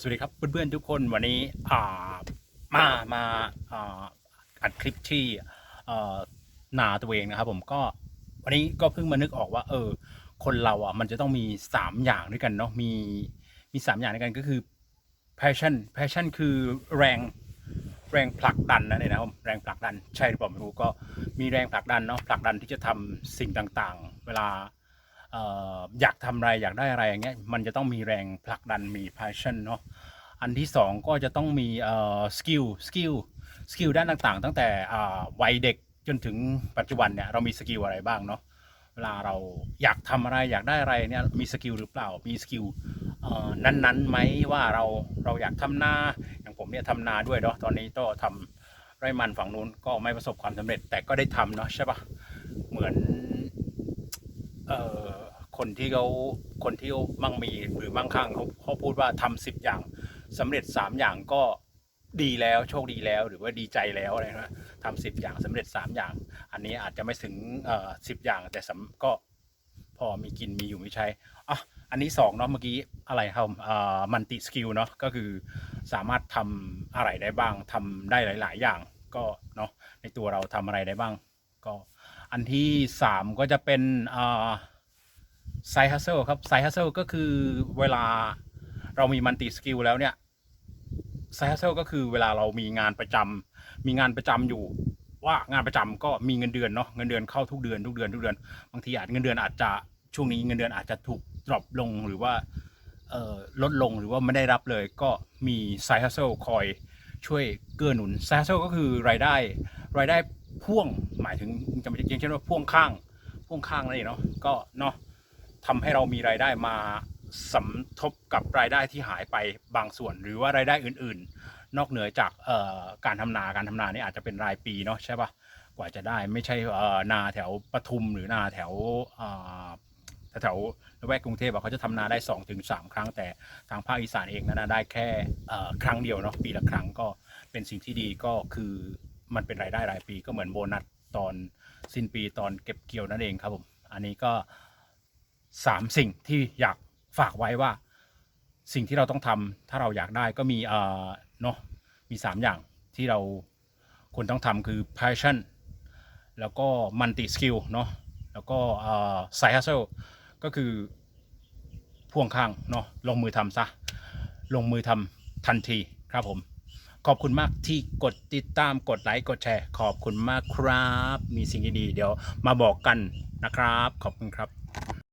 สวัสดีครับเพื่อนๆทุกคนวันนี้มามาอัดคลิปที่นาตัวเองนะครับ ผมก็วันนี้ก็เพิ่งมานึกออกว่า เออ คนเราอะมันจะต้องมีสามอย่างด้วยกันเนาะมีมีสามอย่างด้วยกันก็คือ passion passion คือแรงแรงผลักดันนั่นเองนะครับแรงผลักดันใช่หรือเปล่าไม่รู้ก็มีแรงผลักดันเนาะผลักดันที่จะทำสิ่งต่างๆ เวลา อยากทำอะไรอยากได้อะไรอย่างเงี้ยมันจะต้องมีแรงผลักดันมี passion เนาะอันที่สองก็จะต้องมีเอ่อ skill skill skill ด้านต่างๆ ตั้งแต่อ่วัยเด็กจนถึงปัจจุบันเนี่ยเรามีสกิลอะไรบ้างเนาะเวลาเราอยากทำอะไรอยากได้อะไรเนี่ยมีสกิลหรือเปล่ามีสกิลนั้นๆไหมว่าเราเราอยากทำนาอย่างผมเนี่ยทำนาด้วยเนาะตอนนี้ก็ทำไร่มันฝั่งนู้นก็ไม่ประสบความสำเร็จแต่ก็ได้ทำเนาะใช่ปะเหมือน คนที่เขาคนที่มั่งมีหรือมั่งคั่งเขาเขาพูดว่าทำสิบอย่างสำเร็จสามอย่างก็ดีแล้วโชคดีแล้วหรือว่าดีใจแล้วอะไรนะทำสิบอย่างสำเร็จสามอย่าง อันนี้อาจจะไม่ถึงสิบอย่างแต่ก็พอมีกินมีอยู่ไม่ใช่อะอันนี้สองเนาะเมื่อกี้อะไรครับมันติสกิลเนาะก็คือสามารถทำอะไรได้บ้างทำได้หลาย ๆ อย่างก็เนาะในตัวเราทำอะไรได้บ้าง ก็อันที่สามก็จะเป็นอ่า ไซฮัสเซิลครับไซฮัสเซิลก็คือเวลาเรามีมันติสกิลแล้วเนี่ยไซฮัสเซิลก็คือเวลาเรามีงานประจำมีงานประจำอยู่ ว่างานประจำก็มีเงินเดือนเนาะเงินเดือนเข้าทุกเดือนทุกเดือนทุกเดือนบางทีอาจเงินเดือนอาจจะช่วงนี้เงินเดือนอาจจะถูกดรอปลงหรือว่าลดลงหรือว่าไม่ได้รับเลยก็มีไซฮัสเซิลคอยช่วยเกื้อหนุนไซฮัสเซิลก็คือรายได้รายได้พ่วงหมายถึงจะไม่อย่างเช่นว่าพ่วงข้างพ่วงข้างนั่นเองเนาะก็เนาะ ทำให้เรามีรายได้มาสมทบกับรายได้ที่หายไปบางส่วน หรือว่ารายได้อื่น ๆ นอกเหนือจากเอ่อการทำนาการทำนานี่อาจจะเป็นรายปีเนาะใช่ปะกว่าจะได้ไม่ใช่เอ่อนาแถวปทุมหรือนาแถวเอ่อแถวละแวกกรุงเทพอะเขาจะทำนาได้2อถึงสครั้ง แต่ทางภาคอีสานเองนั้นได้แค่ครั้งเดียวเนาะปีละครั้งก็เป็นสิ่งที่ดีก็คือมันเป็นรายได้รายปีก็เหมือนโบนัสตอนสิ้นปีตอนเก็บเกี่ยวนั่นเองครับผมอันนี้ก็ สามสิ่งที่อยากฝากไว้ว่า สิ่งที่เราต้องทำถ้าเราอยากได้ก็มีเอ่อเนาะมีสามอย่างที่เราควรต้องทำคือ passion แล้วก็ multi skill เนาะแล้วก็เอ่อ side hustle ก็คือพ่วงข้างเนาะลงมือทำซะ ลงมือทำทันทีครับผม ขอบคุณมากที่กดติดตามกดไลค์กดแชร์ ขอบคุณมากครับ มีสิ่งดีๆเดี๋ยวมาบอกกันนะครับ ขอบคุณครับ